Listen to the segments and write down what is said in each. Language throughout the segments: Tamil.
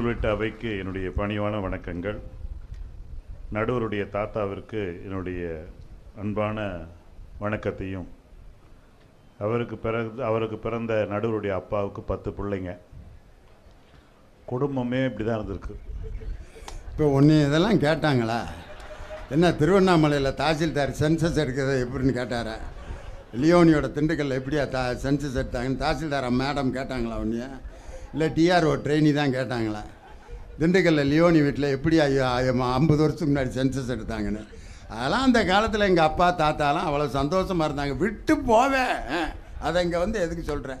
உள்ளிட்ட அவைக்கு என்னுடைய பணிவான வணக்கங்கள். நடுவருடைய தாத்தாவிற்கு என்னுடைய அன்பான வணக்கத்தையும் அவருக்கு பிறகு அவருக்கு பிறந்த நடுவருடைய அப்பாவுக்கு பத்து பிள்ளைங்க. குடும்பமே இப்படி தான் இருந்திருக்கு. இப்போ ஒன்று இதெல்லாம் கேட்டாங்களா? என்ன திருவண்ணாமலையில் தாசில்தார் சென்சஸ் எடுக்கிறது எப்படின்னு கேட்டாரா? லியோனியோட திண்டுக்கல்ல எப்படியா தா சென்சஸ் எடுத்தாங்கன்னு தாசில்தார் மேடம் கேட்டாங்களா ஒன்று இல்லை டிஆர்ஓ ட்ரெயினி தான் கேட்டாங்களா? திண்டுக்கல்ல லியோனி வீட்டில் எப்படி ஐம்பது வருஷத்துக்கு முன்னாடி சென்சஸ் எடுத்தாங்கன்னு. அதெல்லாம் அந்த காலத்தில் எங்கள் அப்பா தாத்தாலாம் அவ்வளோ சந்தோஷமாக இருந்தாங்க. விட்டு போவேன் அதை இங்கே வந்து எதுக்கு சொல்கிறேன்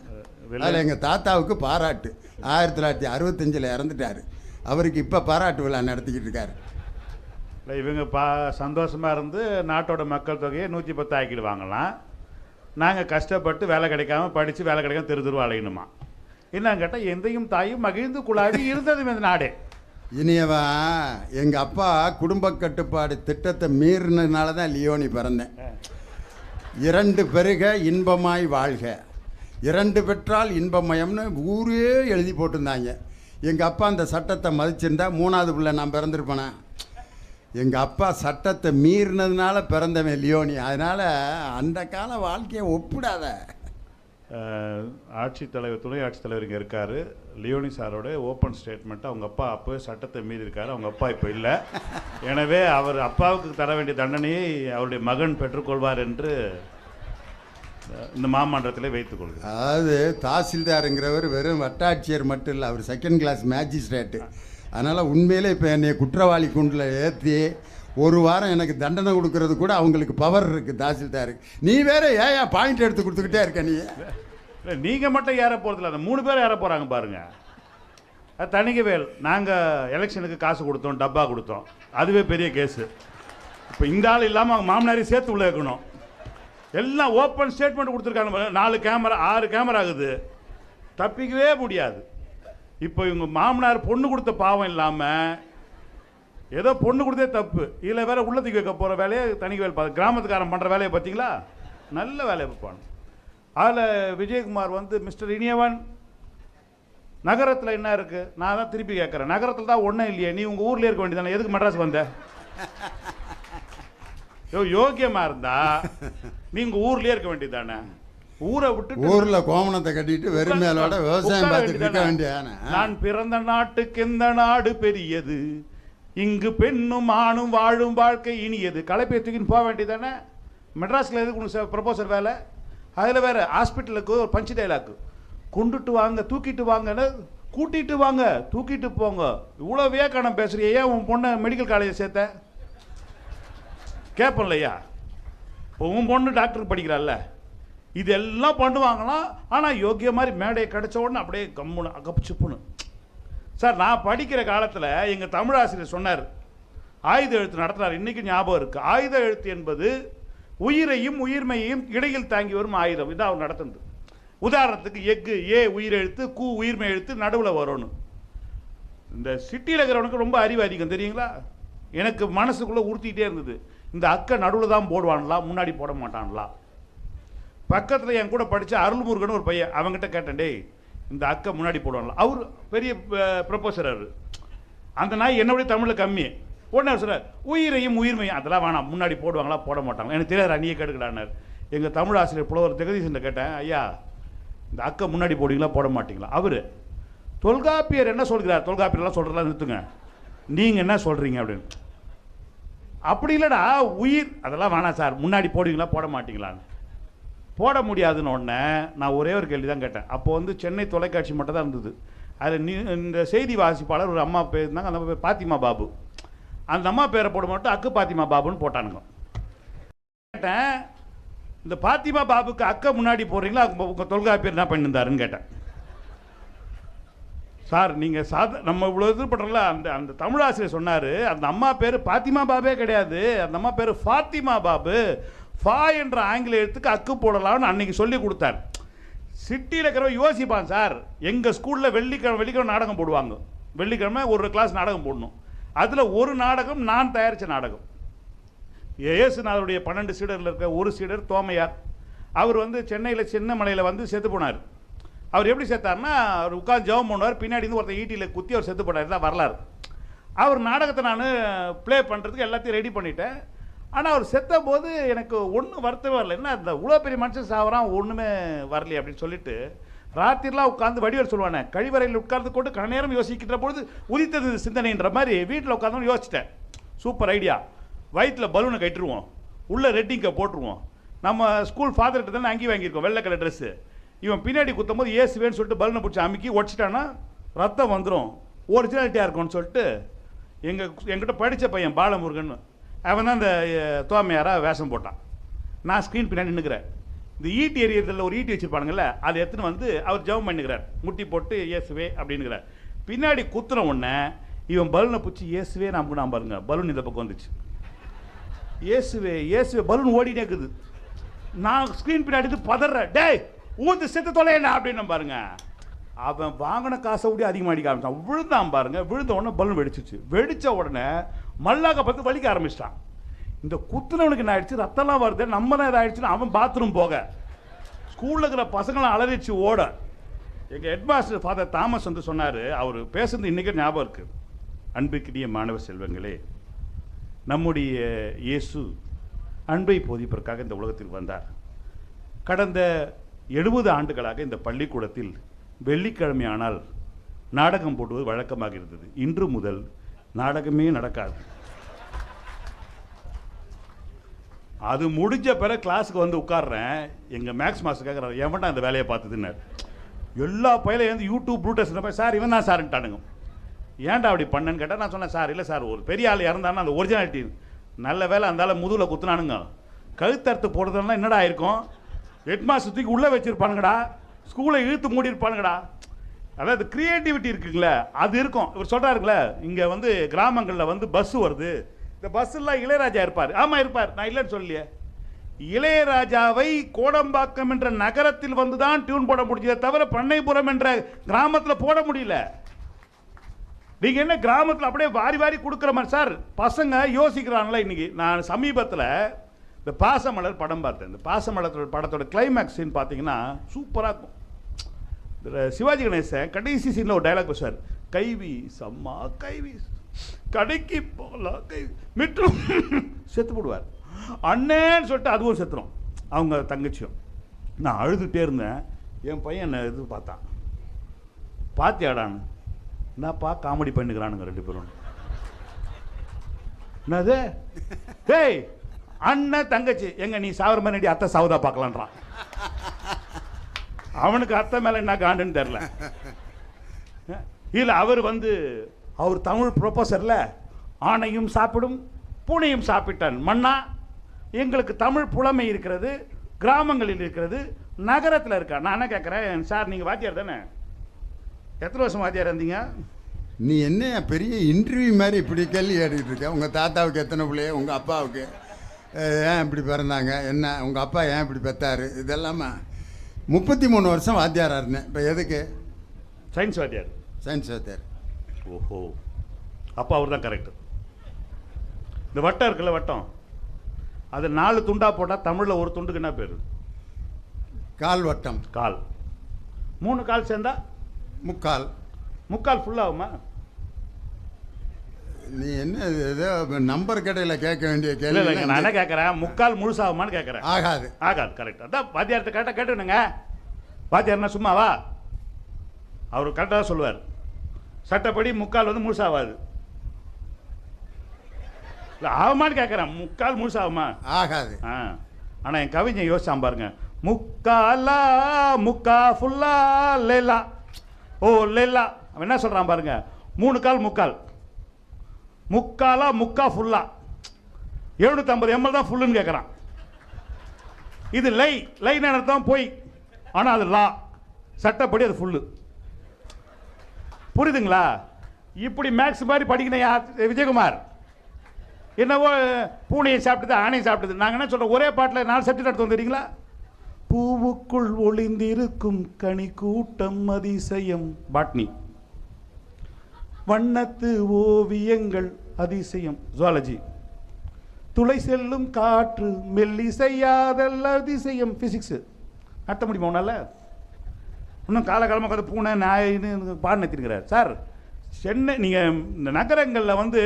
அதில் எங்கள் தாத்தாவுக்கு பாராட்டு. ஆயிரத்தி தொள்ளாயிரத்தி அறுபத்தஞ்சில் இறந்துட்டார். அவருக்கு இப்போ பாராட்டு விழா நடத்திக்கிட்டு இருக்காரு. இல்லை இவங்க பா சந்தோஷமாக இருந்து நாட்டோட மக்கள் தொகையை நூற்றி பத்து ஆக்கிடுவாங்களாம். நாங்கள் கஷ்டப்பட்டு வேலை கிடைக்காம படித்து வேலை கிடைக்காம தெரு தெருவா அலையணுமா என்னன்னு கேட்டால் எந்தையும் தாயும் மகிழ்ந்து குழாடி இருந்தது இந்த நாடே. இனியவா எங்கள் அப்பா குடும்ப கட்டுப்பாடு திட்டத்தை மீறினதுனால தான் லியோனி பிறந்தேன். இரண்டு பெருக இன்பமாய் வாழ்க. இரண்டு பெற்றால் இன்பமயம்னு ஊரே எழுதி போட்டிருந்தாங்க. எங்கள் அப்பா அந்த சட்டத்தை மதிச்சிருந்தா மூணாவது பிள்ளை நான் பிறந்திருப்பேனா? எங்கள் அப்பா சட்டத்தை மீறினதுனால பிறந்தவன் லியோனி. அதனால் அந்த கால வாழ்க்கையை ஒப்பிடாத. ஆட்சித்தலைவர் துணை ஆட்சித்தலைவர் இங்கே இருக்கார். லியோனி சாரோட ஓப்பன் ஸ்டேட்மெண்ட்டு அவங்க அப்பா அப்போவே சட்டத்தை மீறி இருக்கார். அவங்க அப்பா இப்போ இல்லை. எனவே அவர் அப்பாவுக்கு தர வேண்டிய தண்டனையை அவருடைய மகன் பெற்றுக்கொள்வார் என்று இந்த மாமன்றத்தில் வைத்துக் கொள்கிறேன். அதாவது தாசில்தாருங்கிறவர் வெறும் வட்டாட்சியர் மட்டும் இல்லை அவர் செகண்ட் கிளாஸ் மேஜிஸ்ட்ரேட்டு அதனால் உண்மையிலே இப்போ என்னை குற்றவாளி குண்டில் ஏற்றி ஒரு வாரம் எனக்கு தண்டனை கொடுக்கறது கூட அவங்களுக்கு பவர் இருக்குது தாசில்தாருக்கு நீ வேற ஏன் பாயிண்ட் எடுத்து கொடுத்துக்கிட்டே இருக்க நீ? இல்லை நீங்கள் மட்டும் ஏற போகிறதில்ல அந்த மூணு பேர் ஏற போகிறாங்க பாருங்க. அது தணிகவேல் நாங்கள் எலெக்ஷனுக்கு காசு கொடுத்தோம் டப்பா கொடுத்தோம். அதுவே பெரிய கேஸு இப்போ இந்த ஆள் இல்லாமல் அவங்க மாமனாரி சேர்த்து உள்ள இருக்கணும். எல்லாம் ஓப்பன் ஸ்டேட்மெண்ட் கொடுத்துருக்காங்க நாலு கேமரா ஆறு கேமரா ஆகுது. தப்பிக்கவே முடியாது. இப்போ இவங்க மாமனார் பொண்ணு கொடுத்த பாவம் இல்லாமல் ஏதோ பொண்ணு கொடுத்தே தப்பு. இதில் வேற உள்ளத்துக்கு வைக்க போகிற வேலையை தனிவேல் பார்த்து கிராமத்துக்காரன் பண்ணுற வேலையை பார்த்தீங்களா நல்ல வேலையை பார்ப்பான். அதில் விஜயகுமார் வந்து மிஸ்டர் இனியவன் நகரத்தில் என்ன இருக்கு? நான் தான் திருப்பி கேட்குறேன் நகரத்தில் தான் ஒன்றும் இல்லையே. நீ உங்கள் ஊர்லேயே இருக்க வேண்டியதானே எதுக்கு மெட்ராஸ் வந்த? யோ யோக்கியமா இருந்தா நீ உங்க ஊர்லயே இருக்க வேண்டியதானே ஊரை விட்டு ஊரில் கோமணத்தை கட்டிட்டு வெறும் மேலோட விவசாயம் பார்த்துட்டு இருக்க வேண்டியதானே நான் பிறந்த நாட்டுக்கு எந்த நாடு பெரியது? இங்கு பெண்ணும் ஆணும் வாழும் வாழ்க்கை இனியது தூக்கின்னு போக வேண்டியதானே? மெட்ராஸில் எதுக்கு உனக்கு ப்ரொபோசர் வேலை? அதில் வேறு ஹாஸ்பிட்டலுக்கு ஒரு பஞ்சு டைலாக்கு கொண்டுட்டு வாங்க தூக்கிட்டு வாங்கன்னு கூட்டிட்டு வாங்க தூக்கிட்டு போங்க. இவ்வளோ வியாக்கணம் பேசுறியே ஏன் உன் பொண்ணை மெடிக்கல் காலேஜ் சேர்த்த? கேட்போம் இல்லையா? இப்போ உன் பொண்ணு டாக்டர் படிக்கிறாள்ல. இதெல்லாம் பண்ணுவாங்களாம் ஆனால் யோக்கிய மாதிரி மேடையை கிடச்ச உடனே அப்படியே கம்முன்னு அகப்பிச்சுப்புன்னு சார் நான் படிக்கிற காலத்தில் எங்கள் தமிழாசிரியர் சொன்னார். ஆயுத எழுத்து நடத்தினார். இன்னைக்கு ஞாபகம் இருக்குது ஆயுத எழுத்து என்பது உயிரையும் உயிர்மையையும் இடையில் தாங்கி வரும் ஆயுதம். இதான் அவர் நடத்துனது. உதாரணத்துக்கு எக்கு ஏ உயிரெழுத்து கு உயிர்மை எழுத்து நடுவில் வரணும் இந்த சிட்டியில் இருக்கிறவனுக்கு ரொம்ப அறிவு அதிகம் தெரியுங்களா? எனக்கு மனசுக்குள்ளே உறுத்திக்கிட்டே இருந்தது. இந்த அக்கை நடுவில் தான் போடுவான்களா முன்னாடி போட மாட்டான்லாம் பக்கத்தில் என் கூட படித்த அருள்முருகன் ஒரு பையன் அவங்ககிட்ட கேட்டேன் டேய் இந்த அக்கா முன்னாடி போடுவாங்களா? அவர் பெரிய ப்ரொபோசர் அவர். அந்த நாய் என்னை தமிழில் கம்மி. உடனே அவர் உயிரையும் உயிர்மையும் அதெல்லாம் வேணாம் முன்னாடி போடுவாங்களா? போட மாட்டாங்க. எனக்கு தெரியாது நீயே கேட்டுக்கலான்னார் எங்கள் தமிழ் ஆசிரியர் புலவர் ஜெகதீசன் கேட்டேன் ஐயா இந்த அக்கா முன்னாடி போடுவீங்களா போட மாட்டீங்களா? அவர் தொல்காப்பியர் என்ன சொல்கிறார்? தொல்காப்பியர்லாம் சொல்கிறதெல்லாம் நிறுத்துங்க. நீங்கள் என்ன சொல்கிறீங்க அப்படின்னு. அப்படி இல்லைடா உயிர் அதெல்லாம் வேணாம் சார். முன்னாடி போடுவீங்களா போட மாட்டீங்களான்னு. போட முடியாதுன்னு உடனே நான் ஒரே ஒரு கேள்வி தான் கேட்டேன். அப்போ வந்து சென்னை தொலைக்காட்சி மட்டும் தான் இருந்தது. அதில் நீ இந்த செய்தி வாசிப்பாளர் ஒரு அம்மா பேர் இருந்தாங்க. அந்த அம்மா பேர் பாத்திமா பாபு. அந்த அம்மா பேரை போட மட்டும் அக்கு பாத்திமா பாபுன்னு போட்டானுங்க. கேட்டேன் இந்த பாத்திமா பாபுக்கு அக்கா முன்னாடி போடுறீங்களா உங்கள் தொல்காப்பியர் என்ன பண்ணியிருந்தாருன்னு கேட்டேன். சார் நீங்கள் சாத நம்ம இவ்வளோ இது பண்ணுறல அந்த அந்த தமிழாசிரியர் சொன்னார் அந்த அம்மா பேர் பாத்திமா பாபே கிடையாது. அந்த அம்மா பேர் ஃபாத்திமா பாபு. ஃபா என்ற ஆங்கில எழுத்துக்கு அக்கு போடலாம்னு அன்னைக்கு சொல்லி கொடுத்தார். சிட்டியில் இருக்கிறவங்க யோசிப்பான் சார் எங்கள் ஸ்கூலில் வெள்ளிக்கிழமை வெள்ளிக்கிழமை நாடகம் போடுவாங்க. வெள்ளிக்கிழமை ஒரு கிளாஸ் நாடகம் போடணும். அதில் ஒரு நாடகம் நான் தயாரித்த நாடகம். இயேசுநாதருடைய பன்னெண்டு சீடரில் இருக்க ஒரு சீடர் தோமையார். அவர் வந்து சென்னையில் சின்னமலையில் வந்து செத்து போனார். அவர் எப்படி செத்தார்னா அவர் உட்காந்து ஜெபம் பண்ணுவார். பின்னாடி இருந்து ஒருத்தர் ஈட்டியில் குத்தி அவர் செத்து போனார். தான் வரலாறு. அவர் நாடகத்தை நான் ப்ளே பண்ணுறதுக்கு எல்லாத்தையும் ரெடி பண்ணிட்டேன். ஆனால் அவர் செத்த போது எனக்கு ஒன்றும் வருத்தமே வரல. என்ன இந்த இவ்வளோ பெரிய மனுஷன் சாவறான் ஒன்றுமே வரலையே அப்படின்னு சொல்லிட்டு ராத்திரிலாம் உட்காந்து வடிவர் சொல்லுவானே கழிவறையில் உட்கார்ந்து கொண்டு கன நேரம் யோசிக்கிற பொழுது உதித்தது சிந்தனைன்ற மாதிரி வீட்டில் உட்காந்து யோசிச்சிட்டேன். Super idea. வயிற்றில் பலூனை கட்டிருவோம். உள்ளே ரெட்டிங்கை போட்டுருவோம். நம்ம ஸ்கூல் ஃபாதர்கிட்ட தானே அங்கி வாங்கியிருக்கோம் வெள்ளை கலர் ட்ரெஸ்ஸு இவன் பின்னாடி குத்தும் போது ஏசுவேன்னு சொல்லிட்டு பலூனை பிடிச்சி அமுக்கி உடச்சிட்டான்னா ரத்தம் வந்துடும் ஒரிஜினாலிட்டியாக இருக்கும்னு சொல்லிட்டு எங்கள் எங்கிட்ட படித்த பையன் பாலமுருகன். அவன் தான் அந்த தோமையாராக வேஷம் போட்டான். நான் ஸ்க்ரீன் பின்னாடி நின்றுக்கிறேன் இந்த ஈட்டி எரியறதுல ஒரு ஈட்டி வச்சிருப்பானுங்கல்ல அதை எடுத்துன்னு வந்து அவர் ஜெபம் பண்ணுகிறார் முட்டி போட்டு இயேசுவே அப்படின்னுகிறார் பின்னாடி குத்துன உடனே இவன் பலூனை பிடிச்சி இயேசுவே நான் நான் பாருங்க பலூன் இந்த பக்கம் வந்துச்சு. இயேசுவே இயேசுவே பலூன் ஓடினே இருக்குது. நான் ஸ்க்ரீன் பின்னாடி இருந்து பதறேன். டேய் ஊத்து செத்து தொலையண்ணா அப்படின்னு பாருங்க. அவன் வாங்கின காசை விட அதிகமாக அடிக்க ஆரம்பிச்சான் விழுந்தான் பாருங்க. விழுந்த உடனே பலூன் வெடிச்சிச்சு. வெடிச்ச உடனே மல்லாக்க பார்த்து வலிக்க ஆரம்பிச்சிட்டான். இந்த குத்துனவனுக்கு என்ன ஆயிடுச்சு? ரத்தம்லாம் வருது. நம்ம தான் இதாயிடுச்சுன்னு அவன் பாத்ரூம் போக. ஸ்கூலில் இருக்கிற பசங்களாம் அலறிச்சு ஓட. எங்கள் ஹெட்மாஸ்டர் ஃபாதர் தாமஸ் வந்து சொன்னார் அவர் பேசுறது இன்றைக்கி ஞாபகம் இருக்குது அன்புக்கினிய மாணவ செல்வங்களே நம்முடைய இயேசு அன்பை போதிப்பதற்காக இந்த உலகத்தில் வந்தார். கடந்த எழுபது ஆண்டுகளாக இந்த பள்ளிக்கூடத்தில் வெள்ளிக்கிழமையானால் நாடகம் போடுவது வழக்கமாக இருந்தது. இன்று முதல் நாடகமே நடக்காது. அது முடிஞ்ச பிறகு கிளாஸுக்கு வந்து உட்காடுறேன் எங்கள் மேக்ஸ் மாஸ்டர் கேட்குறாரு எவன்டா அந்த வேலையை பார்த்ததுன்னாரு. எல்லா பயிலையும் வந்து யூடியூப் ப்ளூட்டஸ் போய் சார் இவன் தான் சார்ன்ட்டானுங்க ஏன்டா அப்படி பண்ணேன்னு கேட்டால் நான் சொன்னேன் சார் இல்லை சார் ஒரு பெரிய ஆள் இறந்தானா அந்த ஒரிஜினாலிட்டி நல்ல வேலை அந்த ஆள் முதுகில் குத்துனானுங்க. கழுத்தறுத்து போடுறதுலாம் என்னடா ஆயிருக்கும்? ஹெட்மாஸ்டர் தூக்கி உள்ளே வச்சுருப்பானுங்கடா. ஸ்கூலை இழுத்து மூடி இருப்பானுங்கடா அதாவது கிரியேட்டிவிட்டி இருக்குங்களே அது இருக்கும். இவர் சொல்கிறாருங்களே இங்கே வந்து கிராமங்களில் வந்து பஸ் வருது. இந்த பஸ்ஸெல்லாம் இளையராஜா இருப்பார். ஆமாம் இருப்பார். நான் இல்லைன்னு சொல்லலையே. இளையராஜாவை கோடம்பாக்கம் என்ற நகரத்தில் வந்து தான் டியூன் போட முடிஞ்சதே தவிர பண்ணைபுரம் என்ற கிராமத்தில் போட முடியல. நீங்கள் என்ன கிராமத்தில் அப்படியே வாரி வாரி கொடுக்குற மாதிரி சார் பசங்க யோசிக்கிறாங்களா இன்றைக்கி நான் சமீபத்தில் இந்த பாசமலர் படம் பார்த்தேன். இந்த பாசமலர் படத்தோட கிளைமேக்ஸ் பார்த்தீங்கன்னா சூப்பராக இருக்கும். சிவாஜி கணேசன் கடைசி சீனில் ஒரு டைலாக் பேசுவார் கைவி சம்மா கைவி கடைக்கு போகலாம் கை மிட்டும் செத்து போடுவார். அண்ணேன்னு சொல்லிட்டு அதுவும் செத்துரும். அவங்க தங்கச்சியும். நான் அழுதுகிட்டே இருந்தேன். என் பையன் என்ன இது பார்த்தான். பாத்தியாடான்னு என்னப்பா காமெடி பண்ணிக்கிறானுங்க ரெண்டு பேரும்? என்னது? டேய் அண்ணன் தங்கச்சி. எங்க நீ சாவர மாதிரி அத்தை சாவுதா பார்க்கலான்றான். அவனுக்கு அத்தை மேலே என்ன காண்டுன்னு தெரில இல்லை அவர் வந்து அவர் தமிழ் ப்ரொஃபஸரில் ஆணையும் சாப்பிடும் பூனையும் சாப்பிட்டான். மன்னா எங்களுக்கு தமிழ் புலமை இருக்கிறது கிராமங்களில் இருக்கிறது நகரத்தில் இருக்கா? நான் என்ன கேட்குறேன் சார் நீங்கள் வாத்தியார் தானே? எத்தனை வருஷம் வாத்தியார் இருந்தீங்க? நீ என்ன பெரிய இன்டர்வியூ மாதிரி இப்படி கேள்வி கேட்டுக்கிட்டு இருக்க? உங்கள் தாத்தாவுக்கு எத்தனை பிள்ளைய உங்கள் அப்பாவுக்கு. ஏன் இப்படி பிறந்தாங்க? என்ன? உங்கள் அப்பா ஏன் இப்படி பெற்றாரு இதெல்லாமா? முப்பத்தி மூணு வருஷம் வாத்தியாராக இருந்தேன். இப்போ எதுக்கு? சயின்ஸ் வாத்தியார். சயின்ஸ் வாத்தியார். ஓஹோ. அப்போ அவர் தான் கரெக்டு இந்த வட்டம் இருக்குல்ல வட்டம்? அது நாலு துண்டா போட்டால் தமிழில் ஒரு துண்டுக்கு என்ன பேர்? கால் வட்டம். கால். மூணு கால் சேர்ந்தா? முக்கால். முக்கால் ஃபுல்லாகுமா நீ என்ன ஏதோ நம்பர் கடையில் கேட்க வேண்டிய இல்லைங்க நான் என்ன கேள்வி கேட்குறேன்? முக்கால் முழுசாகுமான்னு கேட்குறேன். ஆகாது. ஆகாது கரெக்ட் அதான் வாத்தியார்ட்ட கரெக்டாக கேட்டுனுங்க வாத்தியார்னா சும்மாவா? அவர் கரெக்டாக சொல்லுவார். சட்டப்படி முக்கால் வந்து முழுசாகாது இல்லை ஆகுமான்னு கேட்குறேன் முக்கால் முழுசாகுமா? ஆகாது. ஆ. ஆனால் என் கவிஞன் யோசிச்சான் பாருங்க. முக்காலா முக்கா ஃபுல்லா லேலா. ஓ லேலா. அவன் என்ன சொல்கிறான் பாருங்க? மூணு கால் முக்கால். முக்காலா முக்கா ஃபுல்லா. எழுநூற்றம்பது எம்எல் தான் ஃபுல்லுன்னு கேட்குறான் இது லை லைன் அர்த்தம் போய் ஆனால் அது லா சட்டப்படி அது ஃபுல்லு புரியுதுங்களா? இப்படி மேக்ஸ் மாதிரி படிக்கணும் யார்? விஜயகுமார். என்னவோ பூனையை சாப்பிட்டது ஆணையை சாப்பிட்டது. நாங்கள் என்ன சொல்கிறோம் ஒரே பாட்டில் நாலு சப்ஜெக்ட் எடுத்து வந்துடுறீங்களா பூவுக்குள் ஒளிந்திருக்கும் கனி கூட்டம் அதிசயம். பாட்னி. வண்ணத்து ஓவியங்கள் அதிசயம். ஜுவாலஜி துளை செல்லும் காற்று மெல்லிசையாதல் அதிசயம். ஃபிசிக்ஸு நடத்த முடியுமா உன்னால? இன்னும் காலகாலமாக உட்காந்து பூனை நாயின்னு பாடு நடத்திருக்கிறார் சார் சென்னை நீங்கள் இந்த நகரங்களில் வந்து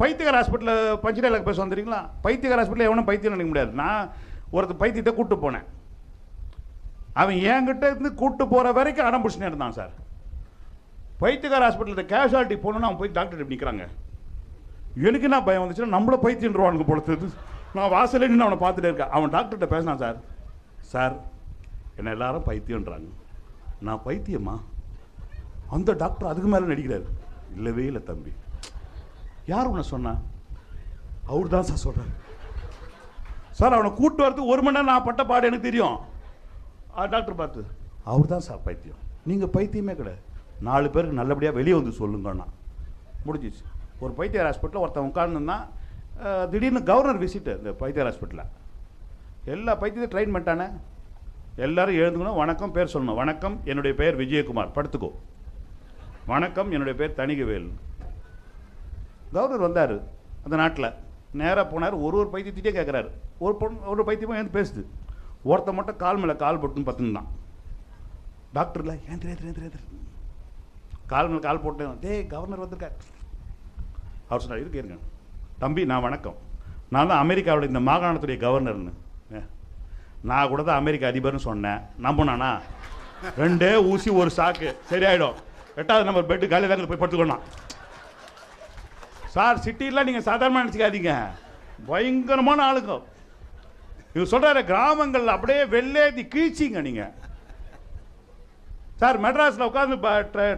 பைத்தியகார் ஹாஸ்பிட்டலில் பஞ்சடையில் பேச வந்துடுறீங்களா பைத்தியகார் ஹாஸ்பிட்டலில் எவனும் பைத்தியம் நினைக்க முடியாது. நான் ஒருத்தர் பைத்தியத்தை கூப்பிட்டு போனேன். அவன் என்கிட்ட இருந்து கூப்பிட்டு போகிற வரைக்கும் அடம் பிடிச்சினே இருந்தான் சார். பைத்தியகார் ஹாஸ்பிட்டலில் கேஷுவாலிட்டி போகணுன்னு அவன் போய் டாக்டர் நிற்கிறாங்க எனக்கு என்ன பயம் வந்துச்சுன்னா நம்மள பைத்தியன்றுவானுங்க பொழுது நான் வாசலேன்னு அவனை பார்த்துட்டே இருக்கேன். அவன் டாக்டர்கிட்ட பேசினான் சார். சார் என்னை எல்லாரும் பைத்தியன்றாங்க நான் பைத்தியமா? அந்த டாக்டர் அதுக்கு மேலே நடிக்கிறார். இல்லவே இல்லை தம்பி. யார் உன்னை சொன்னா? அவர் தான் சார் சொல்கிறார் சார் அவனை கூட்டு வரதுக்கு ஒரு மணி நேரம் நான் பட்ட பாடு எனக்கு தெரியும். டாக்டர் பார்த்து. அவர் தான் சார் பைத்தியம். நீங்கள் பைத்தியமே கிடையாது. நாலு பேருக்கு நல்லபடியாக வெளியே வந்து சொல்லுங்கண்ணா முடிஞ்சிச்சு. ஒரு பைத்தியார் ஹாஸ்பிட்டலில் ஒருத்தன் உட்காந்துருந்தான் திடீர்னு கவர்னர் விசிட்டு இந்த பைத்தியார் ஹாஸ்பிட்டலில் எல்லா பைத்தியத்தையும் ட்ரெயின் பண்ணிட்டானே. எல்லாரும் எழுந்துக்கணும். வணக்கம் பேர் சொல்லணும். வணக்கம் என்னுடைய பெயர் விஜயகுமார். படுத்துக்கோ. வணக்கம் என்னுடைய பேர் தணிகவேல். கவர்னர் வந்தார் அந்த நாட்டில். நேராக போனார் ஒரு ஒரு பைத்தியத்திட்டே கேட்குறாரு ஒரு பொண்ணு ஒரு பைத்தியமாக ஏந்து பேசுது. ஒருத்தன் மட்டும் கால் மேலே கால் போட்டுன்னு பார்த்துன்னு டாக்டர்ல ஏந்திர ஏந்திர ஏந்திர ஏந்திர. கால் மேலே கால் போட்டேன். டே கவர்னர் வந்திருக்கார். அவர் சொன்னார் இருக்கு இருங்க. தம்பி நான் வணக்கம். நான் தான் அமெரிக்காவோட இந்த மாகாணத்துடைய கவர்னர்னு நான் கூட தான் அமெரிக்க அதிபர்னு சொன்னேன். நம்பினானா? ரெண்டே ஊசி ஒரு சாக்கு. சரியாயிடும். எட்டாவது நம்பர் பெட்டு காலையில் தான் போய் படுத்துக்கணும் சார் சிட்டிலாம் நீங்கள் சாதாரணமாக நினச்சிக்காதீங்க. பயங்கரமான ஆளுங்க. இவர் சொல்கிறாரு கிராமங்களில் அப்படியே வெள்ளேத்தி கீழ்ச்சிங்க நீங்கள் சார் மெட்ராஸில் உட்காந்து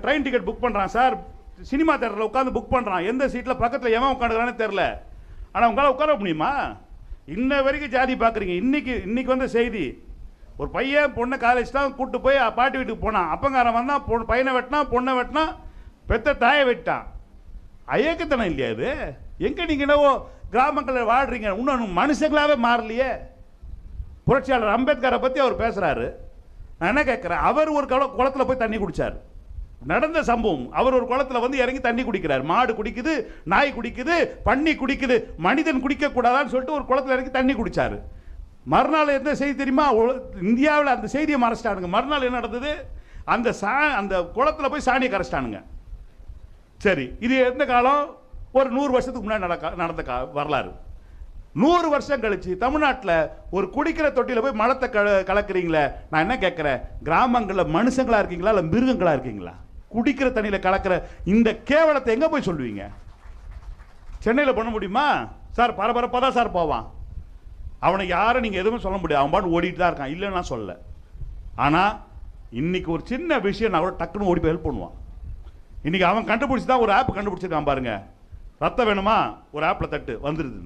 ட்ரெயின் டிக்கெட் புக் பண்ணுறான் சார் சினிமா தேட்டரில் உட்காந்து புக் பண்ணுறான் எந்த சீட்டில் பக்கத்தில் எவன் உட்காந்துக்கிறான்னு தெரில ஆனால் உங்களால் உட்கார முடியுமா? இன்ன வரைக்கும் ஜாதி பார்க்குறீங்க இன்னைக்கு இன்னைக்கு வந்த செய்தி ஒரு பையன் பொண்ணை காலேஜ் தான் கூப்பிட்டு போய் பாட்டி வீட்டுக்கு போனான். அப்பங்காரன் வந்தான் பொண்ணு பையனை வெட்டினா பொண்ணை வெட்டினா பெத்த தாயை வெட்டான் அயக்கத்தனம் இல்லையா இது? எங்கே நீங்கள் என்னவோ கிராமங்களில் வாழ்றீங்க இன்னும் மனுஷங்களாகவே மாறலையே. புரட்சியாளர் அம்பேத்கரை பற்றி அவர் பேசுகிறாரு நான் என்ன கேட்குறேன் அவர் ஒரு குள குளத்தில் போய் தண்ணி குடிச்சார். நடந்த சம்பவம். அவர் ஒரு குளத்துல வந்து இறங்கி தண்ணி குடிக்கிறார். மாடு குடிக்குது நாய் குடிக்குது பன்னி குடிக்குது மனிதன் குடிக்கக்கூடாதான்னு சொல்லிட்டு ஒரு குளத்துல இறங்கி தண்ணி குடித்தார் மறுநாள் எந்த செய்தி தெரியுமா? இந்தியாவில் அந்த செய்தியை மறைச்சிட்டானுங்க. மறுநாள் என்ன நடந்தது? அந்த சா அந்த குளத்துல போய் சாணியை கரைச்சிட்டானுங்க. சரி இது எந்த காலம்? ஒரு நூறு வருஷத்துக்கு முன்னாடி நடக்க நடந்த கா வரலாறு. நூறு வருஷம் கழிச்சு தமிழ்நாட்டில் ஒரு குடிக்கிற தொட்டியில் போய் மலத்தை கல கலக்குறீங்களே. நான் என்ன கேட்குறேன் கிராமங்களில் மனுஷங்களாக இருக்கீங்களா? இல்லை மிருகங்களா இருக்கீங்களா? குடிக்கிற தண்ணியில் கலக்கிற இந்த கேவலத்தை எங்கே போய் சொல்லுவீங்க? சென்னையில் பண்ண முடியுமா? சார் பரபரப்பாக தான் சார் போவான். அவனை யாரும் நீங்கள் எதுவுமே சொல்ல முடியாது. அவன் பாட்டு ஓடிட்டு தான் இருக்கான். இல்லைன்னு நான் சொல்ல ஆனால் இன்னைக்கு ஒரு சின்ன விஷயம் நான் கூட டக்குன்னு ஓடி போய் ஹெல்ப் பண்ணுவான். இன்னைக்கு அவன் கண்டுபிடிச்சி தான் ஒரு ஆப் கண்டுபிடிச்சிருக்கான் பாருங்க. ரத்தம் வேணுமா? ஒரு ஆப்பில் தட்டு. வந்துடுது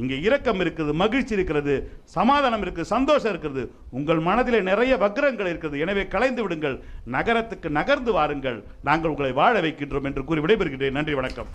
இங்கே இரக்கம் இருக்குது மகிழ்ச்சி இருக்கிறது சமாதானம் இருக்குது சந்தோஷம் இருக்கிறது உங்கள் மனதிலே நிறைய வக்ரங்கள் இருக்கிறது எனவே கலைந்து விடுங்கள். நகரத்துக்கு நகர்ந்து வாருங்கள். நாங்கள் உங்களை வாழ வைக்கின்றோம் என்று கூறி விடைபெறுகிறேன். நன்றி வணக்கம்.